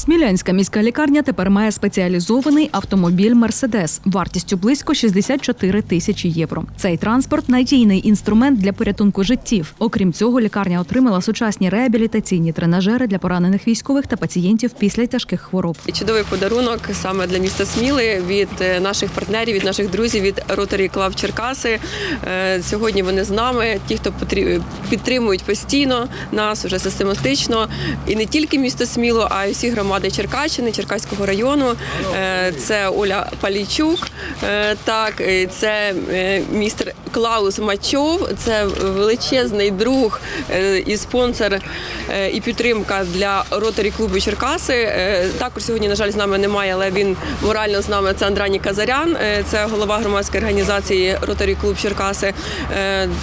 Смілянська міська лікарня тепер має спеціалізований автомобіль Мерседес вартістю близько 64 тисячі євро. Цей транспорт надійний інструмент для порятунку життів. Окрім цього, лікарня отримала сучасні реабілітаційні тренажери для поранених військових та пацієнтів після тяжких хвороб. Чудовий подарунок саме для міста Сміли від е, наших партнерів, від наших друзів, від Rotary Club Черкаси. Е, Сьогодні вони з нами. Ті, хто підтримують постійно нас уже систематично, і не тільки місто Сміло, а й всі громади Черкащини, Черкаського району. Е, Це Оля Палійчук, е, так це е, містер Клаус Мачов. Це величезний друг і спонсор і підтримка для ротарі клубу Черкаси. Також сьогодні, на жаль, з нами немає, але він морально з нами. Це Андрані Казарян, це голова громадської організації Ротарі Клуб Черкаси.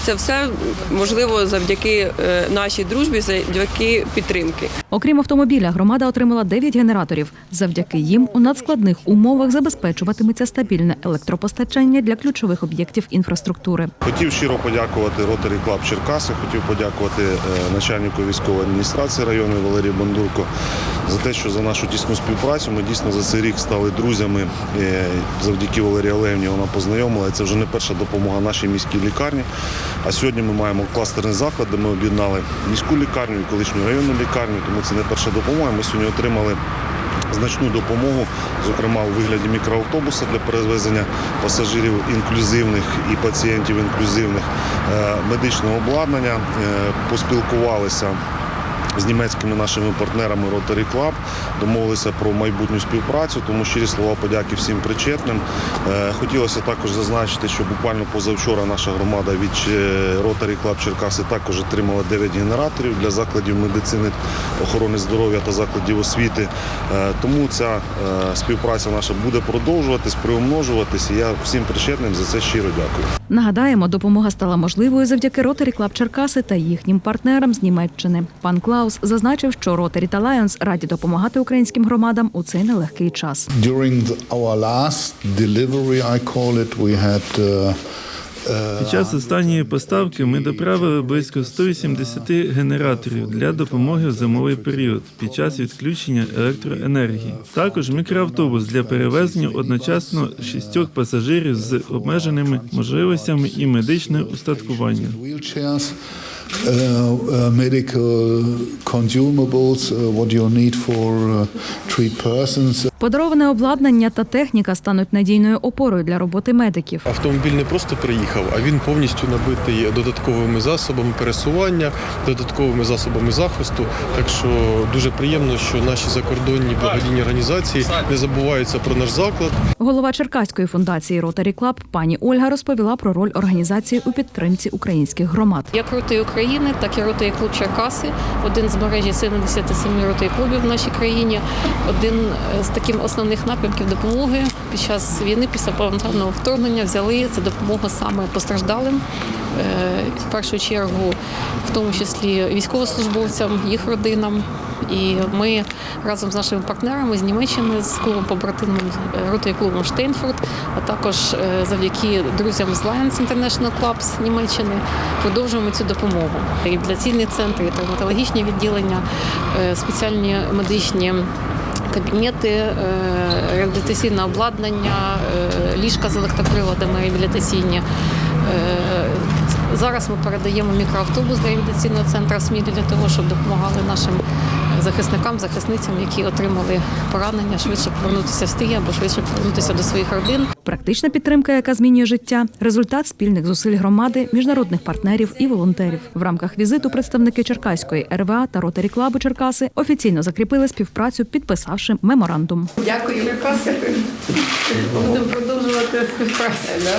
Це все можливо завдяки нашій дружбі, завдяки підтримки. Окрім автомобіля, громада отримала 9 генераторів. Завдяки їм у надскладних умовах забезпечуватиметься стабільне електропостачання для ключових об'єктів інфраструктури. Хотів щиро подякувати Rotary Club Черкаси, хотів подякувати е, начальнику військової адміністрації району Валерію Бандурко за те, що за нашу тісну співпрацю ми дійсно за цей рік стали друзями. Е, Завдяки Валерії Олегівні вона познайомила. Це вже не перша допомога нашій міській лікарні. А сьогодні ми маємо кластерний заклад, де ми об'єднали міську лікарню і колишню районну лікарню. Тому це не перша допомога. Ми сьогодні отримали значну допомогу, зокрема у вигляді мікроавтобуса для перевезення пасажирів інклюзивних і пацієнтів інклюзивних, е, медичного обладнання. Е, Поспілкувалися. З німецькими нашими партнерами Rotary Club домовилися про майбутню співпрацю, тому щирі слова подяки всім причетним. Е, Хотілося також зазначити, що буквально позавчора наша громада від е, Rotary Club Черкаси також отримала 9 генераторів для закладів медицини, охорони здоров'я та закладів освіти. Е, Тому ця співпраця наша буде продовжуватись, приумножуватись. І я всім причетним за це щиро дякую. Нагадаємо, допомога стала можливою завдяки Rotary Club Черкаси та їхнім партнерам з Німеччини. Пан Клаус зазначив, що Rotary та Lions раді допомагати українським громадам у цей нелегкий час. During the, our last delivery, I call it, we had Під час останньої поставки ми доправили близько 180 генераторів для допомоги в зимовий період під час відключення електроенергії. Також мікроавтобус для перевезення одночасно шістьох пасажирів з обмеженими можливостями і медичне устаткування. Uh, uh, medical consumables, uh, what you need for uh, three persons. Подароване обладнання та техніка стануть надійною опорою для роботи медиків. Автомобіль не просто приїхав, а він повністю набитий додатковими засобами пересування, додатковими засобами захисту. Так що дуже приємно, що наші закордонні благодійні організації не забуваються про наш заклад. Голова Черкаської фундації Rotary Club пані Ольга розповіла про роль організації у підтримці українських громад. Як роти України, так і роти клуб Черкаси, один з мережі 77 роти клубів в нашій країні, один з таких основних напрямків допомоги під час війни, після повноправного вторгнення взяли це допомога саме постраждалим. Е, В першу чергу, в тому числі військовослужбовцям, їх родинам. І ми разом з нашими партнерами з Німеччини, з клубом побратимом роти клубом Штейнфорд, а також е, завдяки друзям з Lions International Club Німеччини продовжуємо цю допомогу. Центри, і травматологічні відділення, е, спеціальні медичні. Кабінети, е, реабілітаційне обладнання, е, ліжка з електроприводами реабілітаційні. Зараз ми передаємо мікроавтобус для реабілітаційного центру Смілі для того, щоб допомагали нашим захисникам, захисницям, які отримали поранення, швидше повернутися в стрій або швидше повернутися до своїх родин. Практична підтримка, яка змінює життя, результат спільних зусиль громади, міжнародних партнерів і волонтерів. В рамках візиту представники Черкаської РВА та Ротарі Клабу Черкаси офіційно закріпили співпрацю, підписавши меморандум. Дякую, Будемо продовжувати співпрацю.